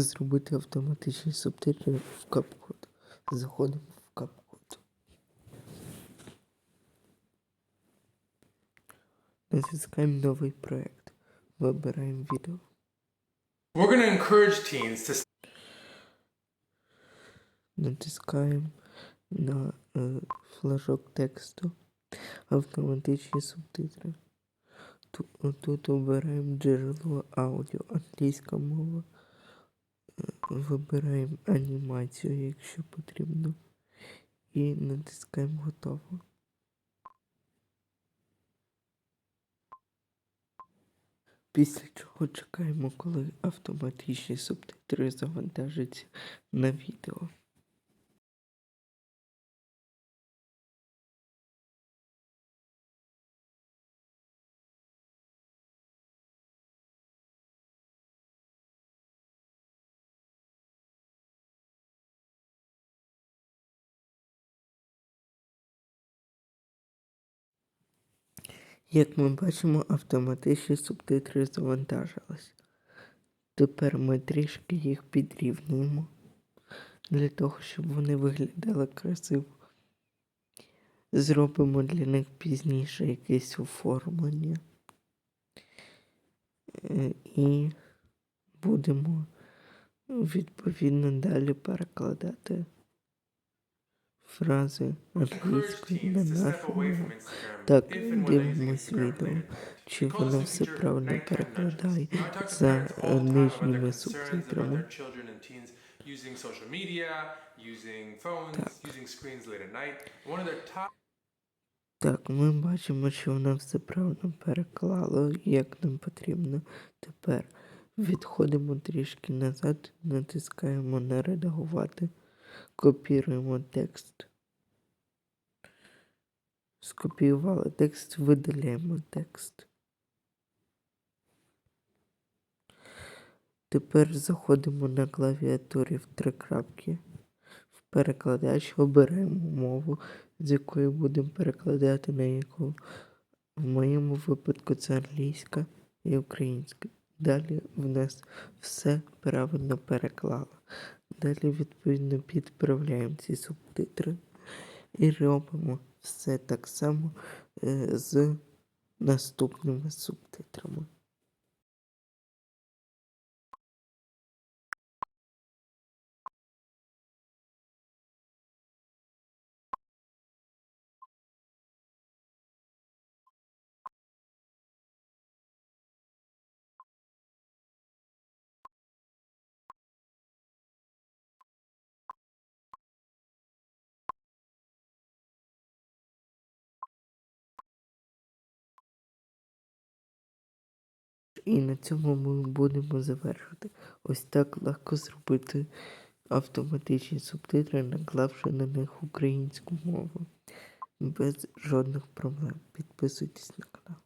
зробити автоматичні субтитри в CapCut. Заходимо в CapCut. Натискаємо новий проект. Вибираємо відео. We're to encourage teens to Натискаємо на е, флажок тексту. Автоматичні субтитри. Тут, тут обираємо джерело аудіо, англійська мова. Вибираємо анімацію, якщо потрібно. І натискаємо готово. Після чого чекаємо, коли автоматичні субтитри завантажаться на відео. Як ми бачимо, автоматичні субтитри завантажились. Тепер ми трішки їх підрівнюємо для того, щоб вони виглядали красиво. Зробимо для них пізніше якесь оформлення. Е, І будемо відповідно далі перекладати фрази encourage англійською на Instagram Так, дивимось відео, чи воно все правильно перекладає за нижніми субтитрами. top Так, ми бачимо, що вона все правильно переклала, як нам потрібно. Тепер відходимо трішки назад, натискаємо на редагувати, копіруємо текст. Скопіювали текст, видаляємо текст. Тепер заходимо на клавіатурі в три крапки. В перекладач обираємо мову, з якої будемо перекладати на яку. В моєму випадку це англійська і українська. Далі в нас все правильно переклало. Далі, відповідно, підправляємо ці субтитри і робимо все так само е, з наступними субтитрами. І на цьому ми будемо завершувати. Ось так легко зробити автоматичні субтитри, наклавши на них українську мову. Без жодних проблем. Підписуйтесь на канал.